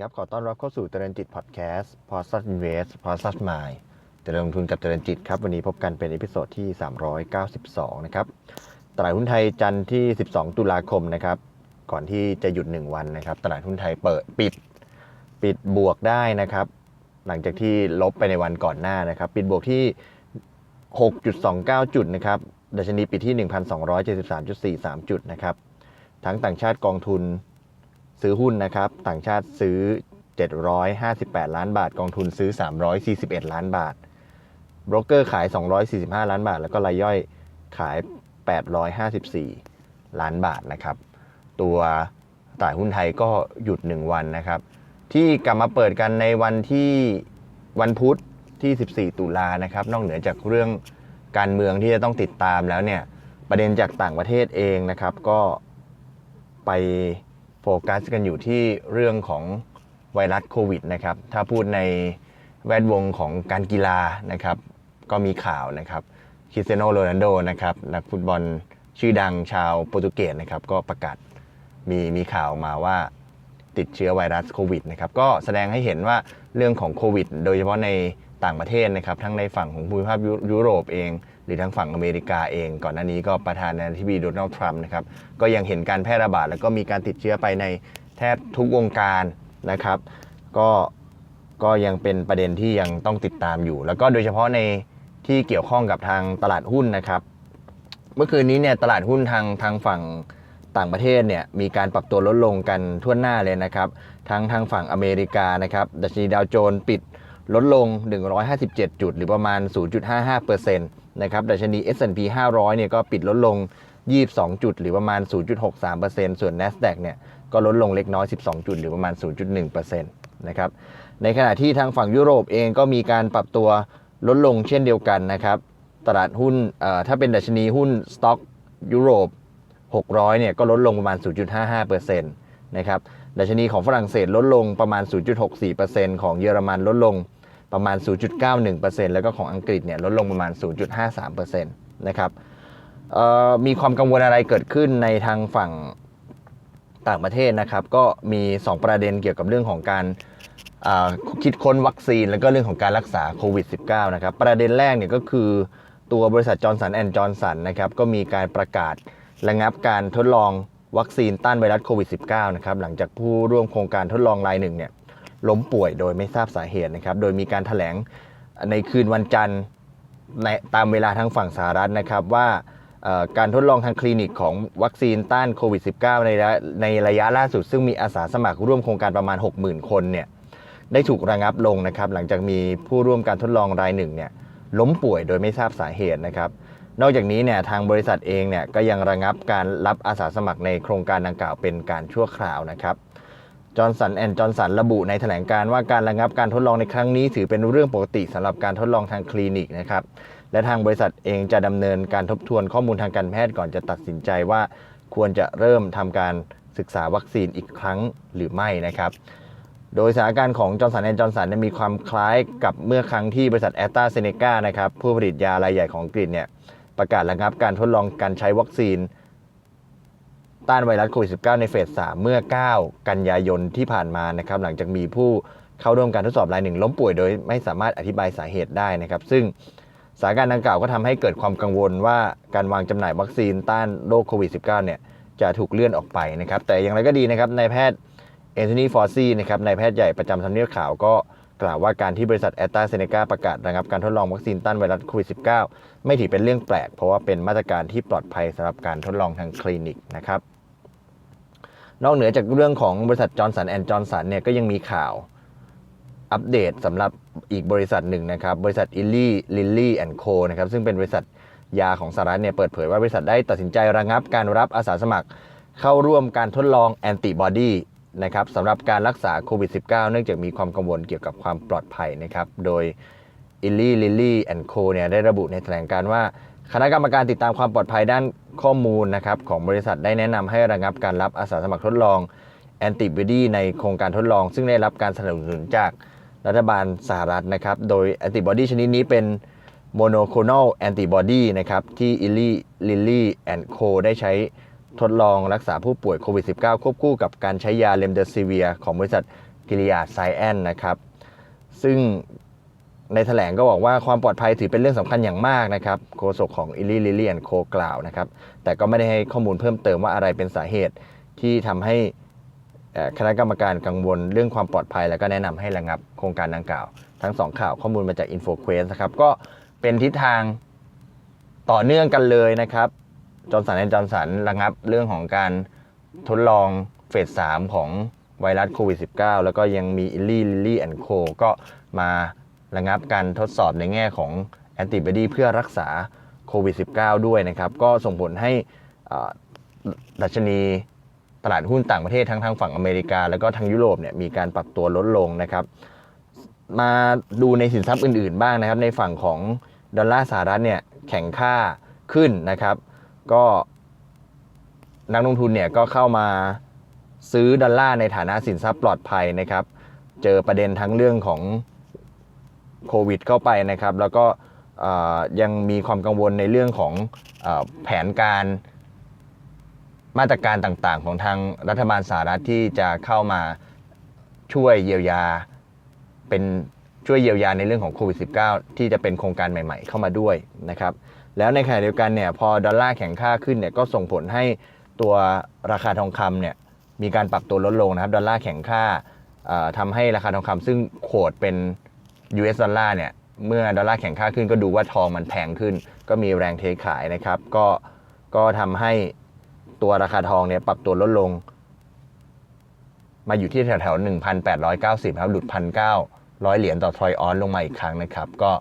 ครับ ขอต้อนรับเข้าสู่เจริญจิตพอดแคสต์พอสัสอินเวสพอสัสมายเจริญลงทุนกับเจริญจิตครับ วันนี้พบกันเป็นเอพิโซดที่ 392 นะครับ ตลาดหุ้นไทยจันทร์ที่ 12 ตุลาคมนะครับ ก่อนที่จะหยุด 1 วันนะครับ ตลาดหุ้นไทยเปิดปิด ปิดบวกได้นะครับ หลังจากที่ลบไปในวันก่อนหน้านะครับ ปิดบวกที่ 6.29 จุดนะครับดัชนีปิดที่ 1,273.43 จุดนะครับ ทั้งต่างชาติกองทุน ซื้อหุ้นนะครับ ต่างชาติซื้อ 758 ล้านบาท กองทุนซื้อ 341 ล้านบาทบรกเกอร์ขาย 245 ล้านบาท แล้วก็รายย่อยขาย 854 ล้านบาทนะครับ ตัวตลาดหุ้นไทยก็หยุด 1 วันนะครับ ที่กลับมาเปิดกันในวันที่วันพุธที่ 14 ตุลานะครับ นอกเหนือจากเรื่องการเมืองที่จะต้องติดตามแล้วเนี่ย ประเด็นจากต่างประเทศเองนะครับ ก็ไป โฟกัสกันอยู่ที่เรื่องของไวรัสโควิดนะครับ ถ้าพูดในแวดวงของการกีฬานะครับ ก็มีข่าวนะครับคริสเตียโนโรนัลโดนะครับนักฟุตบอลชื่อดังชาวโปรตุเกสนะครับ ก็ประกาศมีมีข่าวมาว่าติดเชื้อไวรัสโควิดนะครับก็แสดงให้เห็นว่าเรื่องของโควิด โดยเฉพาะในต่างประเทศนะครับ ทั้งในฝั่งของภูมิภาคยุโรปเอง รือทั้งฝั่งอเมริกาเอง ก่อนหน้านี้ก็ประธานาธิบดีโดนัลด์ทรัมป์นะครับก็ยังเห็นการแพร่ระบาด แล้วก็มีการติดเชื้อไปในแทบทุกวงการนะครับ ก็ก็ยังเป็นประเด็นที่ยังต้องติดตามอยู่ แล้วก็โดยเฉพาะในที่เกี่ยวข้องกับทางตลาดหุ้นนะครับ เมื่อคืนนี้เนี่ยตลาดหุ้นทางทางฝั่งต่างประเทศเนี่ยมีการปรับตัวลดลงกันทั่วหน้าเลยนะครับ ทั้งทางฝั่งอเมริกานะครับดัชนีดาวโจนส์ปิดลดลง 157 จุด หรือประมาณ 0.55%นนะครับดัชนี S&P 500เนี่ยก็ปิดลดลง 22 จุด หรือประมาณ 0.63%ส่วน NASDAQ เนี่ยก็ลดลงเล็กน้อย 12 จุด หรือประมาณ 0.1%นะครับในขณะที่ทางฝั่งยุโรปเองก็มีการปรับตัวลดลงเช่นเดียวกันนะครับตลาดหุ้นถ้าเป็นดัชนีหุ้นสต็อกยุโรป 600 เนี่ยก็ลดลงประมาณ 0.55%นะครับดัชนีของฝรั่งเศสลดลงประมาณ 0.64%ของเยอรมันลดลง ประมาณ 0.91%แล้วก็ของอังกฤษเนี่ยลดลงประมาณ 0.53%นะครับมีความกังวลอะไรเกิดขึ้นในทางฝั่งต่างประเทศนะครับ ก็มี 2 ประเด็นเกี่ยวกับเรื่องของการคิดค้นวัคซีน แล้วก็เรื่องของการรักษาโควิด -19 นะครับ ประเด็นแรกเนี่ยก็คือตัวบริษัทจอร์นสันแอนด์จอร์นสันนะครับก็มีการประกาศระงับการทดลองวัคซีนต้านไวรัสโควิด -19 นะครับหลังจากผู้ร่วมโครงการทดลองรายหนึ่งเนี่ย ล้มป่วยโดยไม่ทราบสาเหตุนะครับ โดยมีการถแถลงในคืนวันจันทร์ในตามเวลาทางฝั่งสหรัฐนะครับว่าการทดลองทางคลินิกของวัคซีนต้านโควิด -19 ในระในระยะล่าสุด ซึ่งมีอาสาสมัครร่วมโครงการประมาณ 60,000 คนเนี่ยได้ถูกระงับลงนะครับ หลังจากมีผู้ร่วมการทดลองรายหนึ่งเนี่ยล้มป่วยโดยไม่ทราบสาเหตุนะครับ นอกจากนี้เนี่ยทางบริษัทเองเนี่ยก็ยังระงับการรับอาสาสมัครในโครงการดังกล่าวเป็นการชั่วคราวนะครับ จอร์นสันแอนด์จอร์นสันระบุในแถลงการว่าการระงับการทดลองในครั้งนี้ ถือเป็นเรื่องปกติสำหรับการทดลองทางคลินิกนะครับและทางบริษัทเองจะดำเนินการทบทวนข้อมูลทางการแพทย์ก่อนจะตัดสินใจว่า ควรจะเริ่มทำการศึกษาวัคซีนอีกครั้งหรือไม่นะครับ โดยสถานการณ์ของจอร์นสันแอนด์จอร์นสันมีความคล้ายกับเมื่อครั้งที่บริษัทแอสตราเซเนกานะครับผู้ผลิตยารายใหญ่ของอังกฤษเนี่ยประกาศระงับการทดลองการใช้วัคซีน ต้านไวรัสโควิด -19 ในเฟส 3 เมื่อ 9 กันยายนที่ผ่านมานะครับหลังจากมีผู้เข้าร่วมการทดสอบรายหนึ่งล้มป่วยโดยไม่สามารถอธิบายสาเหตุได้นะครับซึ่งสถานการณ์ดังกล่าวก็ทำให้เกิดความกังวลว่าการวางจำหน่ายวัคซีนต้านโรคโควิด -19 เนี่ยจะถูกเลื่อนออกไปนะครับแต่อย่างไรก็ดีนะครับนายแพทย์แอนโทนีฟอร์ซีนะครับนายแพทย์ใหญ่ประจำทำเนียบขาวก็กล่าวว่าการที่บริษัทแอสตาเซเนกาประกาศระงับการทดลองวัคซีนต้านไวรัสโควิด -19 ไม่ถือเป็นเรื่องแปลก เพราะว่าเป็นมาตรการที่ปลอดภัยสำหรับการทดลองทางคลินิกนะครับ นอกเหนือจากเรื่องของบริษัทจอร์นสันแอนด์จอร์นสันเนี่ยก็ยังมีข่าวอัปเดตสำหรับอีกบริษัทหนึ่งนะครับ บริษัทอิลลี่ลิลลี่แอนด์โคนะครับซึ่งเป็นบริษัทยาของสหรัฐเนี่ยเปิดเผยว่าบริษัทได้ตัดสินใจระงับการรับอาสาสมัคร เข้าร่วมการทดลองแอนติบอดีนะครับสำหรับการรักษาโควิด -19 เนื่องจากมีความกังวลเกี่ยวกับความปลอดภัยนะครับ โดยอิลลี่ลิลลี่แอนด์โคเนี่ยได้ระบุในแถลงการว่า คณะกรรมการติดตามความปลอดภัยด้านข้อมูลนะครับของบริษัทได้แนะนำให้ระงับการรับอาสาสมัครทดลองแอนติบอดีในโครงการทดลอง ซึ่งได้รับการสนับสนุนจากรัฐบาลสหรัฐนะครับ โดยแอนติบอดีชนิดนี้เป็นโมโนโคลน a l แอนติบอดีนะครับที่อิลลี่ลิลลี่แอนด์โคได้ใช้ทดลองรักษาผู้ป่วยโควิด -19 ควบคู่กับการใช้ยาเลมเดซิเวียของบริษัทกิริยาไซแอนนะครับ ซึ่ง ในแถลงก็บอกว่าความปลอดภัยถือเป็นเรื่องสำคัญอย่างมากนะครับโฆษกของอิลลี่ลิเลียนโคกล่าวนะครับ แต่ก็ไม่ได้ให้ข้อมูลเพิ่มเติมว่าอะไรเป็นสาเหตุที่ทำให้คณะกรรมการกังวลเรื่องความปลอดภัย แล้วก็แนะนำให้ระงับโครงการดังกล่าว ทั้งสองข่าวข้อมูลมาจาก InfoQuest นะครับก็เป็นทิศทางต่อเนื่องกันเลยนะครับจอร์นสันและจอร์นสันระงับเรื่องของการทดลองเฟส3ของไวรัสโควิด -19 แล้วก็ยังมีอิลลี่ลิลลี่แอนโคก็มา ระงับการทดสอบในแง่ของแอนติบอดีเพื่อรักษาโควิด -19 ด้วยนะครับ ก็ส่งผลให้ดัชนีตลาดหุ้นต่างประเทศทั้งทางฝั่งอเมริกา แล้วก็ทางยุโรปเนี่ยมีการปรับตัวลดลงนะครับ มาดูในสินทรัพย์อื่นๆบ้างนะครับ ในฝั่งของดอลลาร์สหรัฐเนี่ยแข็งค่าขึ้นนะครับ ก็นักลงทุนเนี่ยก็เข้ามาซื้อดอลลาร์ในฐานะสินทรัพย์ปลอดภัยนะครับ เจอประเด็นทั้งเรื่องของ โควิดเข้าไปนะครับ แล้วก็ยังมีความกังวลในเรื่องของอแผนการมาตรการต่างๆ ของทางรัฐบาลสหรัฐที่จะเข้ามาช่วยเยียวยาเป็นช่วยเยียวยาในเรื่องของโควิด -19 ที่จะเป็นโครงการใหม่ๆ เข้ามาด้วยนะครับ แล้วในขณะเดียวกันเนี่ยพอดอลลาร์แข็งค่าขึ้นเนี่ยก็ส่งผลให้ตัวราคาทองคำเนี่ยมีการปรับตัวลดลงนะครับ ดอลลาร์แข็งค่าทำให้ราคาทองคำซึ่งโคดเป็น US ดอลลาร์เนี่ย เมื่อดอลลาร์แข็งค่าขึ้นก็ดูว่าทองมันแพงขึ้น ก็มีแรงเทขายนะครับ ก็ก็ทำให้ตัวราคาทองเนี่ยปรับตัวลดลง มาอยู่ที่แถวๆ1,890 ครับหลุด1,900 เหรียญต่อทรอยออนลงมาอีกครั้งนะครับ ก็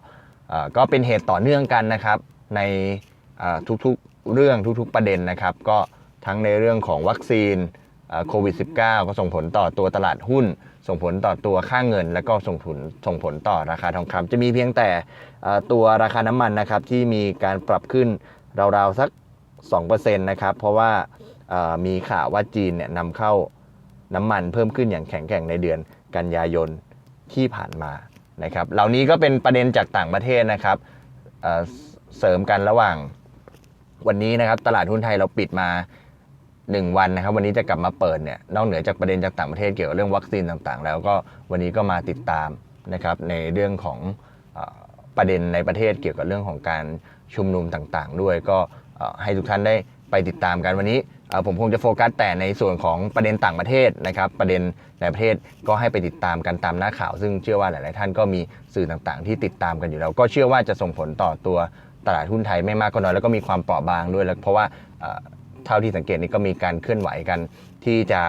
เอ่อก็เป็นเหตุต่อเนื่องกันนะครับ ในอ่อทุกๆเรื่องทุกๆประเด็นนะครับ ก็ทั้งในเรื่องของวัคซีน โควิด -19 ก็ส่งผลต่อตัวตลาดหุ้น ส่งผลต่อตัวค่าเงิน แล้วก็ส่งผลส่งผลต่อราคาทองคำจะมีเพียงแต่ตัวราคาน้ำมันนะครับที่มีการปรับขึ้นราวๆสัก 2%นะครับเพราะว่ามีข่าวว่าจีนเนี่ยนำเข้าน้ำมันเพิ่มขึ้นอย่างแข็งแกร่งในเดือนกันยายนที่ผ่านมานะครับเหล่านี้ก็เป็นประเด็นจากต่างประเทศนะครับเสริมกันระหว่างวันนี้นะครับตลาดหุ้นไทยเราปิดมา 1วันนะครับ วันนี้จะกลับมาเปิดเนี่ยนอกเหนือจากประเด็นจากต่างประเทศเกี่ยวกับเรื่องวัคซีนต่างๆ แล้วก็วันนี้ก็มาติดตามนะครับในเรื่องของอประเด็นในประเทศเกี่ยวกับเรื่องของการชุมนุมต่างๆ ด้วยก็ให้ทุกท่านได้ไปติดตามกันวันนี้ผมคงจะโฟกัสแต่ในส่วนของประเด็นต่างประเทศนะครับ ประเด็นในประเทศก็ให้ไปติดตามกันตามหน้าข่าว ซึ่งเชื่อว่าหลาย ๆ ท่านก็มีสื่อต่างๆ ที่ติดตามกันอยู่แล้ว ก็เชื่อว่าจะส่งผลต่อตัวตลาดหุ้นไทยไม่มากก็น้อยแล้วก็มีความเปราะบางด้วยแล้วเพราะว่า เท่าที่สังเกตนี่ก็มีการเคลื่อนไหวกันที่จะ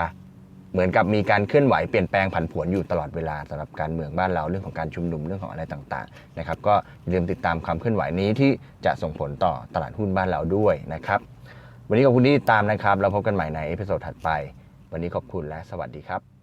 เหมือนกับมีการเคลื่อนไหวเปลี่ยนแปลงผันผวนอยู่ตลอดเวลาสำหรับการเมืองบ้านเราเรื่องของการชุมนุมเรื่องของอะไรต่างๆนะครับก็อย่าลืมติดตามความเคลื่อนไหวนี้ที่จะส่งผลต่อตลาดหุ้นบ้านเราด้วยนะครับวันนี้ขอบคุณที่ติดตามนะครับเราพบกันใหม่ในเอพิโซดถัดไป วันนี้ขอบคุณและสวัสดีครับ